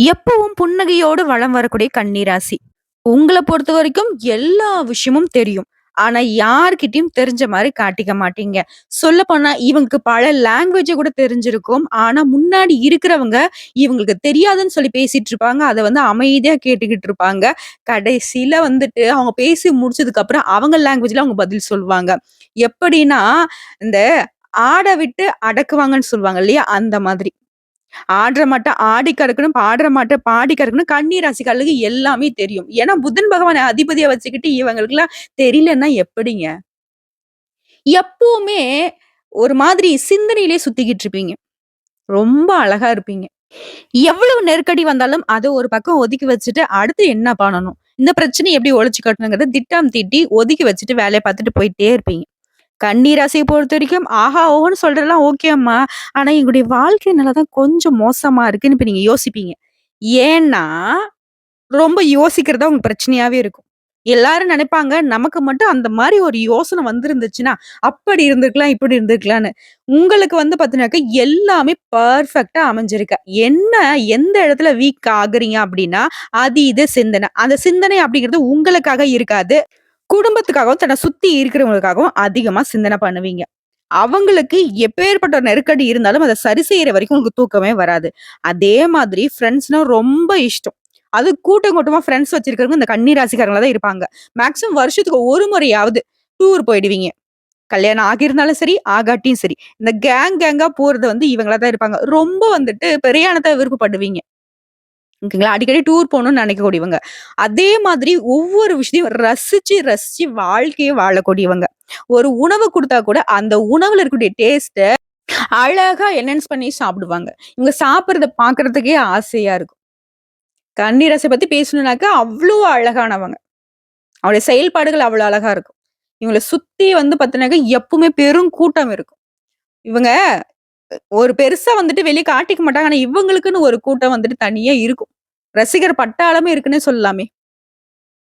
எப்பவும் புன்னகையோடு வளம் வரக்கூடிய கன்னிராசி. பொறுத்த வரைக்கும் எல்லா விஷயமும் தெரியும். ஆனா யார்கிட்டயும் தெரிஞ்ச மாதிரி காட்டிக்க மாட்டீங்க. சொல்லப்போனா இவங்களுக்கு பல லாங்குவேஜ கூட தெரிஞ்சிருக்கும். ஆனா முன்னாடி இருக்கிறவங்க இவங்களுக்கு தெரியாதுன்னு சொல்லி பேசிட்டு இருப்பாங்க. அதை வந்து அமைதியா கேட்டுக்கிட்டு இருப்பாங்க. கடைசியில வந்துட்டு அவங்க பேசி முடிச்சதுக்கு அப்புறம் அவங்க லாங்குவேஜ்ல அவங்க பதில் சொல்லுவாங்க. எப்படின்னா, இந்த ஆடை விட்டு அடக்குவாங்கன்னு சொல்லுவாங்க இல்லையா? அந்த மாதிரி. ஆடுற மாட்ட ஆடி கறக்கணும், பாடுற மாட்ட பாடி கறக்கணும். கண்ணீர் ராசிக்காரர்களுக்கு எல்லாமே தெரியும். ஏன்னா புதன் பகவானை அதிபதியா வச்சுக்கிட்டு இவங்களுக்கெல்லாம் தெரியலன்னா எப்படிங்க? எப்பவுமே ஒரு மாதிரி சிந்தனையிலே சுத்திக்கிட்டு இருப்பீங்க. ரொம்ப அழகா இருப்பீங்க. எவ்வளவு நெருக்கடி வந்தாலும் அத ஒரு பக்கம் ஒதுக்கி வச்சுட்டு, அடுத்து என்ன பண்ணணும்? இந்த பிரச்சனை எப்படி ஒழிச்சு கட்டணுங்கிறத திட்டம் தீட்டி ஒதுக்கி வச்சுட்டு வேலைய பார்த்துட்டு போயிட்டே இருப்பீங்க. கன்னி பொறுத்த வரைக்கும் ஆஹா! ஓஹோன்னு சொல்றதெல்லாம் ஓகேம்மா ஆனா எங்களுடைய வாழ்க்கை நிலைதான் கொஞ்சம் மோசமா இருக்குன்னு இப்ப நீங்க யோசிப்பீங்க. ஏன்னா, ரொம்ப யோசிக்கிறது தான் உங்களுக்கு பிரச்சனையாவே இருக்கும். எல்லாரும் நினைப்பாங்க நமக்கு மட்டும் அந்த மாதிரி ஒரு யோசனை வந்திருந்துச்சுன்னா, அப்படி இருந்திருக்கலாம், இப்படி இருந்திருக்கலான்னு. உங்களுக்கு வந்து பார்த்தீங்கன்னாக்க, எல்லாமே பர்ஃபெக்டா அமைஞ்சிருக்கு. என்ன எந்த இடத்துல வீக் ஆகுறீங்க அப்படின்னா, அது இது சிந்தனை. அந்த சிந்தனை அப்படிங்கிறது உங்களுக்காக இருக்காது. குடும்பத்துக்காகவும், தன்னை சுத்தி இருக்கிறவங்களுக்காகவும் அதிகமா சிந்தனை பண்ணுவீங்க. அவங்களுக்கு எப்பேற்பட்ட நெருக்கடி இருந்தாலும் அதை சரி செய்யற வரைக்கும் உங்களுக்கு தூக்கமே வராது. அதே மாதிரி ஃப்ரெண்ட்ஸ்னா ரொம்ப இஷ்டம். அது கூட்டம் கூட்டமா ஃப்ரெண்ட்ஸ் வச்சிருக்கிறவங்க இந்த கண்ணீர் ராசிக்காரங்களா தான் இருப்பாங்க. மேக்ஸிமம் வருஷத்துக்கு ஒரு முறையாவது டூர் போயிடுவீங்க. கல்யாணம் ஆகியிருந்தாலும் சரி, ஆகாட்டியும் சரி. இந்த கேங் கேங்கா போறது வந்து இவங்களா தான் இருப்பாங்க. ரொம்ப வந்துட்டு பிரயாணத்த விருப்பப்படுவீங்க. ஓகேங்களா? அடிக்கடி டூர் போகணும்னு நினைக்கக்கூடியவங்க. அதே மாதிரி ஒவ்வொரு விஷயத்தையும் ரசிச்சு, ரசிச்சு வாழ்க்கையை வாழக்கூடியவங்க. ஒரு உணவு கொடுத்தா கூட அந்த உணவுல இருக்கக்கூடிய டேஸ்ட்டை அழகா என்ஹான்ஸ் பண்ணி சாப்பிடுவாங்க. இவங்க சாப்பிட்றத பார்க்கறதுக்கே ஆசையா இருக்கும். கண்ணீரசை பத்தி பேசணும்னாக்கா அவ்வளோ அழகானவங்க. அவங்களுடைய செயல்பாடுகள் அவ்வளோ அழகா இருக்கும். இவங்கள சுத்தி வந்து பார்த்தீங்கன்னாக்க எப்பவுமே பெரும் கூட்டம் இருக்கும். இவங்க ஒரு பெருசா வந்துட்டு வெளியே காட்டிக்க மாட்டாங்க. ஆனா இவங்களுக்குன்னு ஒரு கூட்டம் வந்துட்டு தனியா இருக்கும். ரசிகர் பட்டாளமே இருக்குன்னே சொல்லலாமே.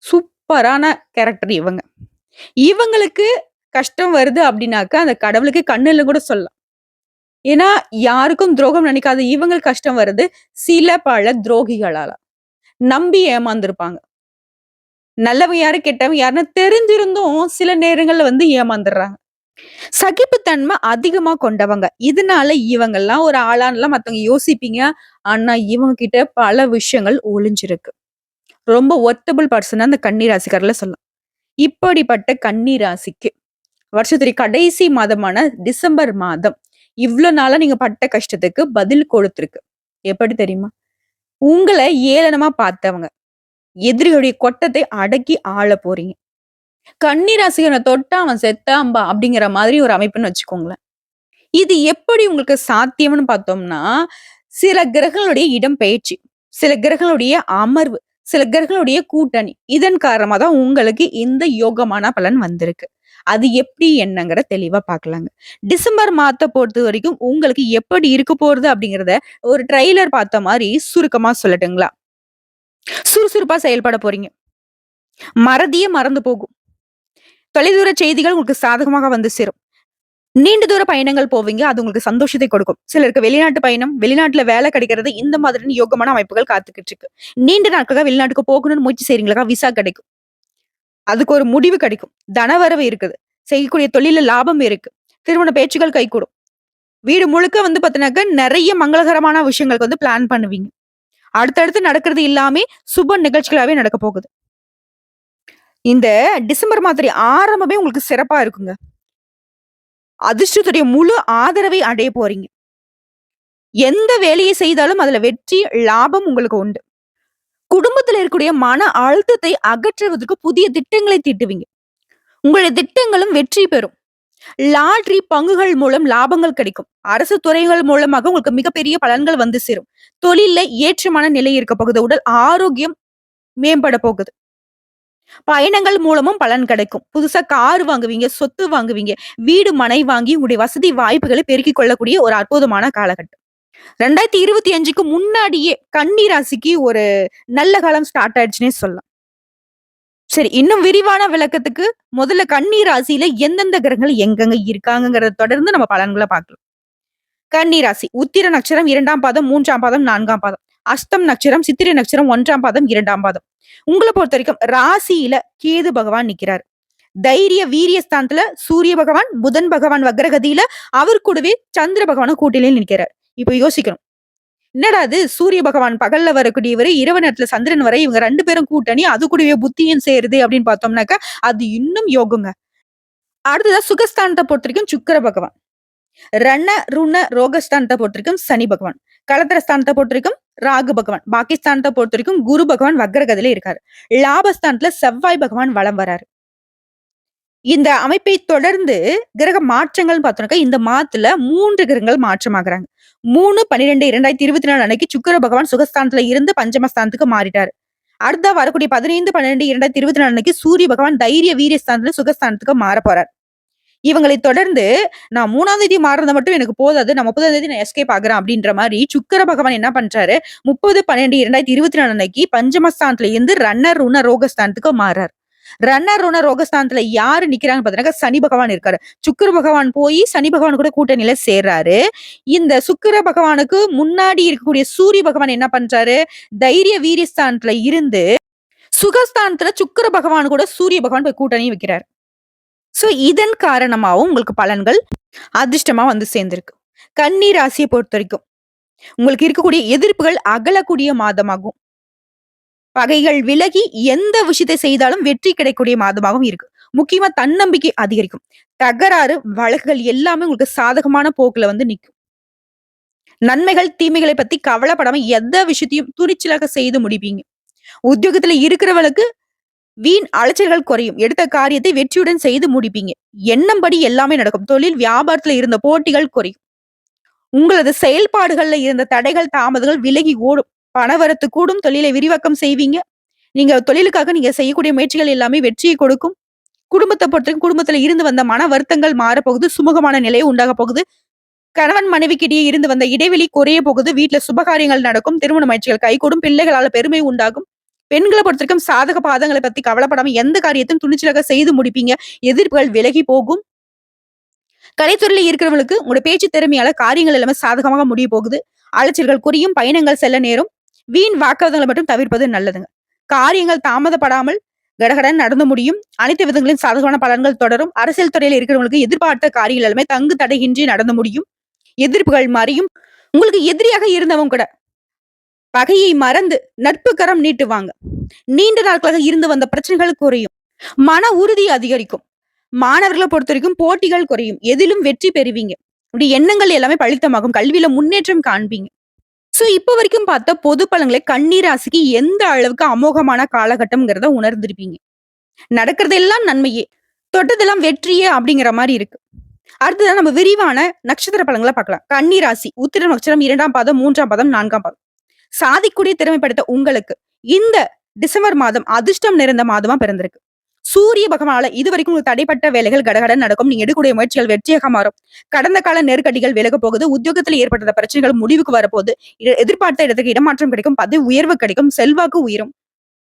சூப்பரான கேரக்டர் இவங்க. இவங்களுக்கு கஷ்டம் வருது அப்படின்னாக்கா, அந்த கடவுளுக்கு கண்ணுல கூட சொல்லலாம். ஏன்னா, யாருக்கும் துரோகம் நினைக்காத இவங்களுக்கு கஷ்டம் வருது, சில பல துரோகிகளால. நம்பி ஏமாந்துருப்பாங்க. நல்லவன் யாரு, கெட்டவன் யாருன்னு தெரிஞ்சிருந்தும் சில நேரங்கள்ல வந்து ஏமாந்துடுறாங்க சகிப்புத்தன்மை அதிகமா கொண்டவங்க. இதனால இவங்கெல்லாம் ஒரு ஆளான்லாம் மத்தவங்க யோசிப்பீங்க. ஆனா இவங்க கிட்ட பல விஷயங்கள் ஒளிஞ்சிருக்கு. ரொம்ப ஒத்தபிள் பர்சன் அந்த கன்னி ராசிக்காரர்ல சொல்லலாம். இப்படிப்பட்ட கன்னி ராசிக்கு வருஷத்துடைய கடைசி மாதமான டிசம்பர் மாதம் இவ்வளோ நாளா நீங்க பட்ட கஷ்டத்துக்கு பதில் கொடுத்துருக்கு எப்படி தெரியுமா? உங்கள ஏளனமா பார்த்தவங்க. எதிரியுடைய கொட்டத்தை அடக்கி ஆளப் போறீங்க. கன்னி ராசிகன தொட்டா அவன் செத்தாம்பா அப்படிங்கிற மாதிரி ஒரு அமைப்புன்னு வச்சுக்கோங்களேன். இது எப்படி உங்களுக்கு சாத்தியம்னு பார்த்தோம்னா, சில கிரகங்களுடைய இடம் பெயர்ச்சி சில கிரகங்களுடைய அமர்வு, சில கிரகங்களுடைய கூட்டணி. இதன் காரணமாக தான் உங்களுக்கு இந்த யோகமான பலன் வந்திருக்கு. அது எப்படி என்னங்கிறத தெளிவா பார்க்கலாங்க. டிசம்பர் மாதத்தை பொறுத்த வரைக்கும் உங்களுக்கு எப்படி இருக்க போறது அப்படிங்கிறத ஒரு ட்ரெய்லர் பார்த்த மாதிரி சுருக்கமா சொல்லட்டுங்களா? சுறுசுறுப்பா செயல்பட போறீங்க. மறதியே மறந்து போகும். தொலைதூர செய்திகள் உங்களுக்கு சாதகமாக வந்து சேரும். நீண்ட தூர பயணங்கள் போவீங்க. அது உங்களுக்கு சந்தோஷத்தை கொடுக்கும். சிலருக்கு வெளிநாட்டு பயணம், வெளிநாட்டுல வேலை கிடைக்கிறது இந்த மாதிரியான யோகமான அமைப்புகள் காத்துக்கிட்டு இருக்கு. நீண்ட நாட்களாக வெளிநாட்டுக்கு போகணும்னு முயற்சி செய்றீங்களா? விசா கிடைக்கும். அதுக்கு ஒரு முடிவு கிடைக்கும். தனவரவு இருக்குது. செய்யக்கூடிய தொழில லாபம் இருக்கு. திருமண பேச்சுகள் கைகூடும். வீடு முழுக்க வந்து பார்த்தீங்கன்னாக்க நிறைய மங்களகரமான விஷயங்களுக்கு வந்து பிளான் பண்ணுவீங்க. அடுத்தடுத்து நடக்கிறது எல்லாமே சுப நிகழ்ச்சிகளாவே நடக்க போகுது. இந்த டிசம்பர் மாதிரி ஆரம்பமே உங்களுக்கு சிறப்பா இருக்குங்க. அதிர்ஷ்டத்துடைய முழு ஆதரவை அடைய போறீங்க. எந்த வேலையை செய்தாலும் அதுல வெற்றி, லாபம் உங்களுக்கு உண்டு. குடும்பத்துல இருக்கக்கூடிய மன அழுத்தத்தை அகற்றுவதற்கு புதிய திட்டங்களை தீட்டுவீங்க. உங்களுடைய திட்டங்களும் வெற்றி பெறும். லாட்ரி பங்குகள் மூலம் லாபங்கள் கிடைக்கும். அரசு துறைகள் மூலமாக உங்களுக்கு மிகப்பெரிய பலன்கள் வந்து சேரும். தொழில ஏற்றமான நிலை இருக்க போகுது. உடல் ஆரோக்கியம் மேம்பட போகுது. பயணங்கள் மூலமும் பலன் கிடைக்கும். புதுசா கார் வாங்குவீங்க, சொத்து வாங்குவீங்க. வீடு, மனை வாங்கி உங்களுடைய வசதி வாய்ப்புகளை பெருக்கிக் கொள்ளக்கூடிய ஒரு அற்புதமான காலகட்டம். 2025க்கு முன்னாடியே கன்னி ராசிக்கு ஒரு நல்ல காலம் ஸ்டார்ட் ஆயிடுச்சுன்னே சொல்லலாம். சரி, இன்னும் விரிவான விளக்கத்துக்கு முதல்ல கன்னி ராசியில எந்தெந்த கிரகங்கள் எங்கெங்க இருக்காங்கிறத தொடர்ந்து நம்ம பலன்களை பார்க்கலாம். கன்னி ராசி உத்திர நட்சத்திரம் இரண்டாம் பாதம், மூன்றாம் பாதம், நான்காம் பாதம். அஸ்தம் நட்சத்திரம் சித்திரை நட்சத்திரம் ஒன்றாம் பாதம் இரண்டாம் பாதம். உங்களை பொறுத்த வரைக்கும் ராசியில கேது பகவான் நிக்கிறார். தைரிய வீரிய ஸ்தானத்துல சூரிய பகவான் புதன் பகவான் வக்ரகதியில அவர் கூடவே சந்திர பகவானும் கூட்டிலையும் நிற்கிறார். இப்ப யோசிக்கணும். என்னடா அது சூரிய பகவான் பகல்ல வரக்கூடியவர் இரவு நேரத்துல சந்திரன் வரை இவங்க ரெண்டு பேரும் கூட்டணி அது கூடவே புத்தியும் சேருது அப்படின்னு பார்த்தோம்னாக்கா அது இன்னும் யோகங்க. அடுத்ததா சுகஸ்தானத்தை பொறுத்த வரைக்கும் சுக்கர பகவான். ரண ருண ரோகஸ்தானத்தை பொறுத்த வரைக்கும் சனி பகவான். கலத்திரஸ்தானத்தை பொறுத்த ராகு பகவான். பாகிஸ்தானத்தை பொறுத்த வரைக்கும் குரு பகவான் வக்ரகதில இருக்காரு. லாபஸ்தானத்துல செவ்வாய் பகவான் வலம் வராரு. இந்த அமைப்பை தொடர்ந்து கிரக மாற்றங்கள் பார்த்தோம்னாக்கா இந்த மாத்துல மூன்று கிரகங்கள் மாற்றமாகறாங்க. மூணு பன்னிரெண்டு இரண்டாயிரத்தி இருபத்தி நாலு அன்னைக்கு சுக்கர பகவான் சுகஸ்தானத்துல இருந்து பஞ்சமஸ்தானத்துக்கு மாறிட்டாரு. அடுத்த வரக்கூடிய பதினைந்து பன்னிரெண்டு இரண்டாயிரத்தி இருபத்தி நாலு அன்னைக்கு சூரிய பகவான் தைரிய வீரியஸ்தானத்துல சுகஸ்தானத்துக்கு மாற போறார் இவங்களை தொடர்ந்து நான் மூணாம் தேதி மாறுறத மட்டும் எனக்கு போதாது. நான் முப்பதாம் தேதி நான் எஸ்கேப் ஆகுறேன் அப்படின்ற மாதிரி சுக்கர பகவான் என்ன பண்றாரு? முப்பது பன்னெண்டு இரண்டாயிரத்தி இருபத்தி நாலு அன்னைக்கு பஞ்சமஸ்தானத்துல இருந்து ரன்னர் ருண ரோகஸ்தானத்துக்கு மாறார். ரன்னர் ருண ரோகஸ்தானத்துல யாரு நிக்கிறாங்க பாத்தீங்கன்னா சனி பகவான் இருக்காரு. சுக்கர பகவான் போய் சனி பகவான் கூட கூட்டணியில சேர்றாரு. இந்த சுக்கிர பகவானுக்கு முன்னாடி இருக்கக்கூடிய சூரிய பகவான் என்ன பண்றாரு? தைரிய வீரியஸ்தானத்துல இருந்து சுகஸ்தானத்துல சுக்கிர பகவான் கூட சூரிய பகவான் போய் கூட்டணி வைக்கிறார். ஸோ இதன் காரணமாகவும் உங்களுக்கு பலன்கள் அதிர்ஷ்டமா வந்து சேர்ந்திருக்கு. கன்னி ராசியை பொறுத்த வரைக்கும் உங்களுக்கு இருக்கக்கூடிய எதிர்ப்புகள் அகலக்கூடிய மாதமாகும். பகைகள் விலகி எந்த விஷயத்தை செய்தாலும் வெற்றி கிடைக்கக்கூடிய மாதமாகவும் இருக்கு. முக்கியமா தன்னம்பிக்கை அதிகரிக்கும். தகராறு வழக்குகள் எல்லாமே உங்களுக்கு சாதகமான போக்குல வந்து நிற்கும் நன்மைகள் தீமைகளை பத்தி கவலைப்படாம எந்த விஷயத்தையும் துணிச்சலாக செய்து முடிப்பீங்க. உத்தியோகத்துல இருக்கிறவளுக்கு வீண் அலைச்சல்கள் குறையும். எடுத்த காரியத்தை வெற்றியுடன் செய்து முடிப்பீங்க. எண்ணம்படி எல்லாமே நடக்கும். தொழில் வியாபாரத்துல இருந்த போட்டிகள் குறையும். உங்களது செயல்பாடுகள்ல இருந்த தடைகள் தாமதங்கள் விலகி ஓடும். பணவரத்து கூடும். தொழிலை விரிவாக்கம் செய்வீங்க. நீங்க தொழிலுக்காக நீங்க செய்யக்கூடிய முயற்சிகள் எல்லாமே வெற்றியை கொடுக்கும். குடும்பத்தை பொறுத்தவரைக்கும் குடும்பத்துல இருந்து வந்த மன வருத்தங்கள் மாறப்போகுது. சுமூகமான நிலையை உண்டாக போகுது. கணவன் மனைவிக்கிடையே இருந்து வந்த இடைவெளி குறைய போகுது. வீட்டுல சுபகாரியங்கள் நடக்கும். திருமண முயற்சிகள் கைகூடும். பிள்ளைகளால பெருமை உண்டாகும். பெண்களை பொறுத்தவரைக்கும் சாதக பாதங்களை பத்தி கவலைப்படாம எந்த காரியத்தையும் துணிச்சலாக செய்து முடிப்பீங்க? எதிர்ப்புகள் விலகி போகும். கலைத்துறையில இருக்கிறவங்களுக்கு உங்களோட பேச்சு திறமையால காரியங்கள் எல்லாமே சாதகமாக முடிய போகுது. அலைச்சல்கள் குறையும் பயணங்கள் செல்ல நேரும். வீண் வாக்குவாதங்களை மட்டும் தவிர்ப்பது நல்லதுங்க. காரியங்கள் தாமதப்படாமல் கடகடன் நடந்து முடியும். அனைத்து விதங்களின் சாதகமான பலன்கள் தொடரும். அரசியல் துறையில் இருக்கிறவங்களுக்கு எதிர்பார்த்த காரியங்கள் எல்லாமே தங்கு தடையின்றி நடந்து முடியும். எதிர்ப்புகள் மாறியும். உங்களுக்கு எதிரியாக இருந்தவங்க கூட பகையை மறந்து நட்பு கரம் நீட்டுவாங்க. நீண்ட நாட்களாக இருந்து வந்த பிரச்சனைகள் குறையும். மன உறுதி அதிகரிக்கும். மாணவர்களை பொறுத்த வரைக்கும் போட்டிகள் குறையும். எதிலும் வெற்றி பெறுவீங்க. இப்படி எண்ணங்கள் எல்லாமே பழித்தமாகும் கல்வியில முன்னேற்றம் காண்பீங்க. சோ இப்ப வரைக்கும் பார்த்த பொது பலன்களை கண்ணீர் ராசிக்கு எந்த அளவுக்கு அமோகமான காலகட்டம்ங்கிறத உணர்ந்திருப்பீங்க. நடக்கிறதெல்லாம் நன்மையே. தொட்டதெல்லாம் வெற்றியே அப்படிங்கிற மாதிரி இருக்கு. அடுத்ததான் நம்ம விரிவான நட்சத்திர பலன்களை பார்க்கலாம். கன்னி ராசி உத்திர நட்சத்திரம் இரண்டாம் பாதம் மூன்றாம் பாதம் நான்காம் பாதம். சாதிக்கூடிய திறமைப்படுத்த உங்களுக்கு இந்த டிசம்பர் மாதம் அதிர்ஷ்டம் நிறைந்த மாதமா பிறந்திருக்கு. சூரிய பகவானால இது வரைக்கும் உங்களுக்கு தடைப்பட்ட வேலைகள் கடகடன் நடக்கும். நீங்க எடுக்கக்கூடிய முயற்சிகள் வெற்றியாக மாறும். கடந்த கால நெருக்கடிகள் விலக போகுது. உத்தியோகத்தில் ஏற்பட்ட பிரச்சனைகள் முடிவுக்கு வரப்போகுது. எதிர்பார்த்த இடத்துக்கு இடமாற்றம் கிடைக்கும். பதவி உயர்வு கிடைக்கும். செல்வாக்கு உயரும்.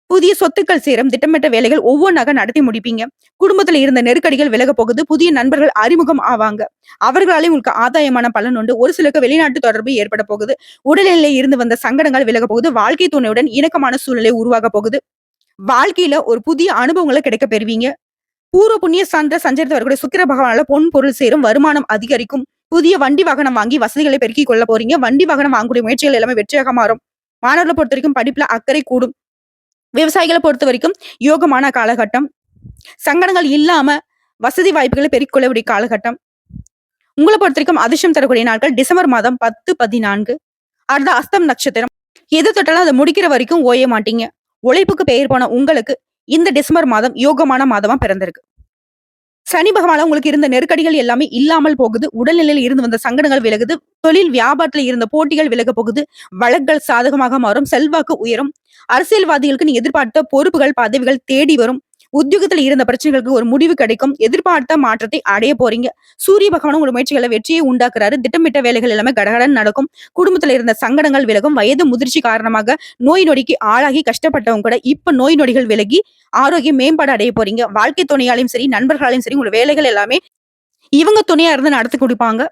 புதிய சொத்துக்கள் சேரும் திட்டமிட்ட வேலைகள் ஒவ்வொன்றாக நடத்தி முடிப்பீங்க. குடும்பத்துல இருந்த நெருக்கடிகள் விலக போகுது புதிய நண்பர்கள் அறிமுகம் ஆவாங்க. அவர்களாலே உங்களுக்கு ஆதாயமான பலன் உண்டு. ஒரு சிலருக்கு வெளிநாட்டு தொடர்பு ஏற்பட போகுது. உடல்நிலையில இருந்து வந்த சங்கடங்கள் விலக போகுது. வாழ்க்கை துணையுடன் இணக்கமான சூழ்நிலை உருவாக போகுது. வாழ்க்கையில ஒரு புதிய அனுபவங்களை கிடைக்க பெறுவீங்க. பூர்வ புண்ணிய சான்ற சஞ்சரித்து வரக்கூடிய சுக்கிர பகவானால பொன் பொருள் சேரும் வருமானம் அதிகரிக்கும். புதிய வண்டி வாகனம் வாங்கி வசதிகளை பெருக்கிக் கொள்ள போறீங்க. வண்டி வாகனம் வாங்கக்கூடிய முயற்சிகள் எல்லாமே வெற்றியாக மாறும். மாணவர்களை பொறுத்த வரைக்கும் படிப்புல அக்கறை கூடும். விவசாயிகளை பொறுத்த வரைக்கும் யோகமான காலகட்டம். சங்கடங்கள் இல்லாம வசதி வாய்ப்புகளை பெருக்கொள்ளக்கூடிய காலகட்டம். உங்களை பொறுத்த வரைக்கும் அதிர்ஷ்டம் தரக்கூடிய நாட்கள் டிசம்பர் மாதம் பத்து பதினான்கு. அடுத்த அஸ்தம் நட்சத்திரம். எது தொட்டாலும் அதை முடிக்கிற வரைக்கும் ஓய மாட்டீங்க. உழைப்புக்கு பெயர் போன உங்களுக்கு இந்த டிசம்பர் மாதம் யோகமான மாதமா பிறந்திருக்கு. சனி பகவான உங்களுக்கு இருந்த நெருக்கடிகள் எல்லாமே இல்லாமல் போகுது. உடல்நிலையில் இருந்து வந்த சங்கடங்கள் விலகுது. தொழில் வியாபாரத்துல இருந்த போட்டிகள் விலக போகுது. வழக்குகள் சாதகமாக மாறும். செல்வாக்கு உயரும். அரசியல்வாதிகளுக்கு நீ எதிர்பார்த்த பொறுப்புகள் பதவிகள் தேடி வரும். உத்தியோகத்துல இருந்த பிரச்சனைகளுக்கு ஒரு முடிவு கிடைக்கும். எதிர்பார்த்த மாற்றத்தை அடைய போறீங்க. சூரிய பகவான் உங்க முயற்சிகளை வெற்றியை உண்டாக்குறாரு. திட்டமிட்ட வேலைகள் எல்லாமே கடகடன் நடக்கும். குடும்பத்துல இருந்த சங்கடங்கள் விலகும். வயது முதிர்ச்சி காரணமாக நோய் நொடிக்கு ஆளாகி கஷ்டப்பட்டவங்க கூட இப்ப நோய் நொடிகள் விலகி ஆரோக்கியம் மேம்பாடு அடைய போறீங்க. வாழ்க்கை துணையாலையும் சரி நண்பர்களாலையும் சரி உங்களோட வேலைகள் எல்லாமே இவங்க துணையா இருந்து நடத்தி கொடுப்பாங்க.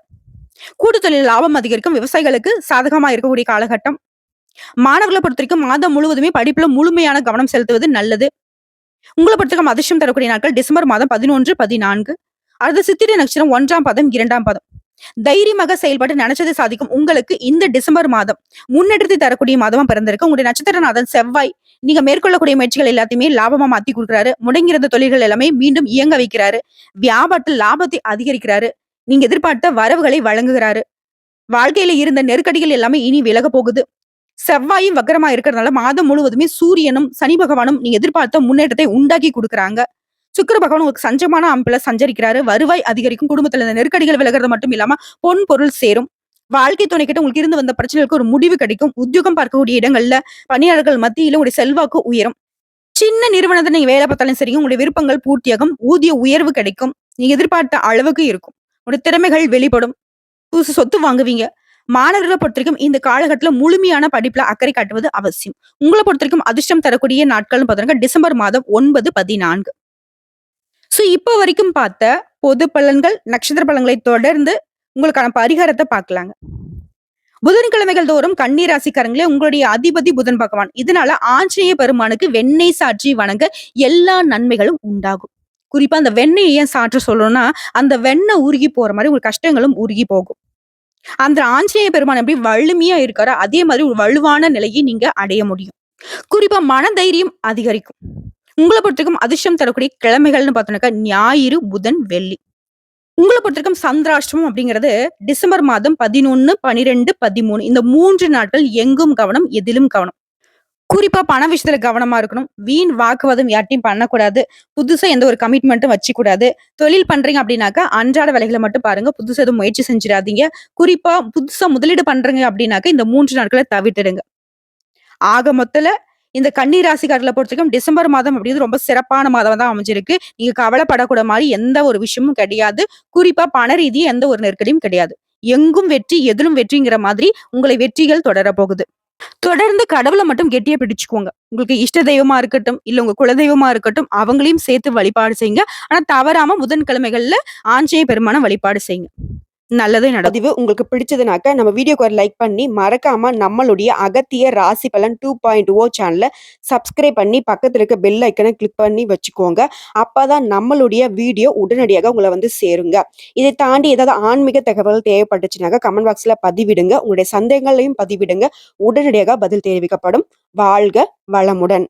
கூட்டு தொழில் லாபம் அதிகரிக்கும். விவசாயிகளுக்கு சாதகமா இருக்கக்கூடிய காலகட்டம். மாதங்களை பொறுத்த வரைக்கும் மாதம் முழுவதுமே படிப்புல முழுமையான கவனம் செலுத்துவது நல்லது. உங்கள பொறுத்தக்கம் அதிர்ஷ்டம் தரக்கூடிய நாட்கள் டிசம்பர் மாதம் பதினொன்று பதினான்கு அடுத்த சித்திரை நட்சத்திரம் ஒன்றாம் பதம் இரண்டாம் பதம் தைரியமாக செயல்பட்டு நினைச்சதை சாதிக்கும் உங்களுக்கு இந்த டிசம்பர் மாதம் முன்னெடுத்து தரக்கூடிய மாதமா பிறந்திருக்கு. உங்களுடைய நட்சத்திரநாதன் செவ்வாய் நீங்க மேற்கொள்ளக்கூடிய முயற்சிகள் எல்லாத்தையுமே லாபமா மாத்தி கொடுக்குறாரு முடங்கியிருந்த தொழில்கள் எல்லாமே மீண்டும் இயங்க வைக்கிறாரு. வியாபாரத்தில் லாபத்தை அதிகரிக்கிறாரு. நீங்க எதிர்பார்த்த வரவுகளை வழங்குகிறாரு. வாழ்க்கையில இருந்த நெருக்கடிகள் எல்லாமே இனி விலகப் போகுது. செவ்வாயும் வக்கரமா இருக்கிறதுனால மாதம் முழுவதுமே சூரியனும், சனி பகவானும் நீ எதிர்பார்த்த முன்னேற்றத்தை உண்டாக்கி கொடுக்குறாங்க சுக்கர பகவான் உங்களுக்கு சஞ்சமான அமைப்புல சஞ்சரிக்கிறாரு. வருவாய் அதிகரிக்கும். குடும்பத்துல இந்த நெருக்கடிகள் விலகுறது மட்டும் இல்லாம பொன், பொருள் சேரும். வாழ்க்கை துணைக்கிட்ட உங்களுக்கு இருந்து வந்த பிரச்சனைகளுக்கு ஒரு முடிவு கிடைக்கும். உத்தியோகம் பார்க்கக்கூடிய இடங்கள்ல பணியாளர்கள் மத்தியில உங்களுடைய செல்வாக்கு உயரும். சின்ன நிறுவனத்தை நீங்க வேலை பார்த்தாலும் சரி உங்களுடைய விருப்பங்கள் பூர்த்தியாகும். ஊதிய உயர்வு கிடைக்கும். நீங்க எதிர்பார்த்த அளவுக்கு இருக்கும். உங்களுடைய திறமைகள் வெளிப்படும். புதுசு சொத்து வாங்குவீங்க. மாணவர்கள பொறுத்தவரைக்கும் இந்த காலகட்டத்துல முழுமையான படிப்புல அக்கறை காட்டுவது அவசியம். உங்களை பொறுத்தவரைக்கும் அதிர்ஷ்டம் தரக்கூடிய நாட்கள்னு பார்த்தீங்கன்னா, டிசம்பர் மாதம் 9, 14. ஸோ இப்போ வரைக்கும் பார்த்த பொது பலன்கள், நட்சத்திர பலன்களை தொடர்ந்து உங்களுக்கான பரிகாரத்தை பார்க்கலாங்க. புதன்கிழமைகள் தோறும் கண்ணீர் ராசிக்காரங்களே உங்களுடைய அதிபதி புதன் பகவான். இதனால ஆஞ்சநேய பெருமானுக்கு வெண்ணெய் சாற்றி வணங்க எல்லா நன்மைகளும் உண்டாகும். குறிப்பா அந்த வெண்ணெயை ஏன் சாற்ற சொல்றோம்னா, அந்த வெண்ணெய் உருகி போற மாதிரி உங்களுக்கு கஷ்டங்களும் உருகி போகும். அந்த ஆஞ்சநேய பெருமான் எப்படி வலிமையா இருக்காரோ, அதே மாதிரி ஒரு வலுவான நிலையை நீங்க அடைய முடியும். குறிப்பா மனதைரியம் அதிகரிக்கும். உங்கள பொறுத்தவரைக்கும் அதிர்ஷ்டம் தரக்கூடிய கிழமைகள்னு பார்த்தோம்னாக்கா, ஞாயிறு, புதன், வெள்ளி. உங்கள பொறுத்தவரைக்கும் சந்திராஷ்டமம் அப்படிங்கிறது டிசம்பர் மாதம் 11, 12, 13 இந்த மூன்று நாட்கள் எங்கும் கவனம், எதிலும் கவனம். குறிப்பா பண விஷயத்துல கவனமா இருக்கணும். வீண் வாக்குவாதம் யார்ட்டையும் பண்ணக்கூடாது. புதுசா எந்த ஒரு கமிட்மெண்ட்டும் வச்சுக்கூடாது. தொழில் பண்றீங்க அப்படின்னாக்கா, அன்றாட வேலைகளை மட்டும் பாருங்க. புதுசா எதுவும் முயற்சி செஞ்சிடாதீங்க குறிப்பா புதுசா முதலீடு பண்றீங்க அப்படின்னாக்கா, இந்த மூன்று நாட்களை தவிர்த்துடுங்க. ஆக மொத்தல இந்த கன்னி பொறுத்த பொறுத்தவரைக்கும் டிசம்பர் மாதம் அப்படிங்கிறது ரொம்ப சிறப்பான மாதம் தான் அமைஞ்சிருக்கு. நீங்க கவலைப்படக்கூட மாதிரி எந்த ஒரு விஷயமும் கிடையாது. குறிப்பா பண ரீதியும் எந்த ஒரு நெருக்கடியும் கிடையாது. எங்கும் வெற்றி, எதிலும் வெற்றிங்கிற மாதிரி உங்களை வெற்றிகள் தொடரப்போகுது தொடர்ந்து கடவுளை மட்டும் கெட்டியா பிடிச்சுக்கோங்க. உங்களுக்கு இஷ்ட தெய்வமா இருக்கட்டும், இல்ல உங்க குலதெய்வமா இருக்கட்டும், அவங்களையும் சேர்த்து வழிபாடு செய்யுங்க. ஆனா தவறாம புதன்கிழமைகள்ல ஆஞ்சநேய பெருமான வழிபாடு செய்யுங்க. நல்லதே நடக்கும். பதிவு உங்களுக்கு பிடிச்சதுனாக்க, நம்ம வீடியோக்கு ஒரு லைக் பண்ணி, மறக்காம நம்மளுடைய அகத்திய ராசி பலன் 2.0 சேனல சப்ஸ்கிரைப் பண்ணி, பக்கத்துல இருக்க பெல் ஐக்கனை கிளிக் பண்ணி வச்சுக்கோங்க. அப்பதான் நம்மளுடைய வீடியோ உடனடியாக உங்களை வந்து சேருங்க. இதை தாண்டி ஏதாவது ஆன்மீக தகவல் தேவைப்பட்டுச்சுனாக்கா, கமெண்ட் பாக்ஸ்ல பதிவிடுங்க. உங்களுடைய சந்தேகங்களையும் பதிவிடுங்க. உடனடியாக பதில் தெரிவிக்கப்படும். வாழ்க வளமுடன்.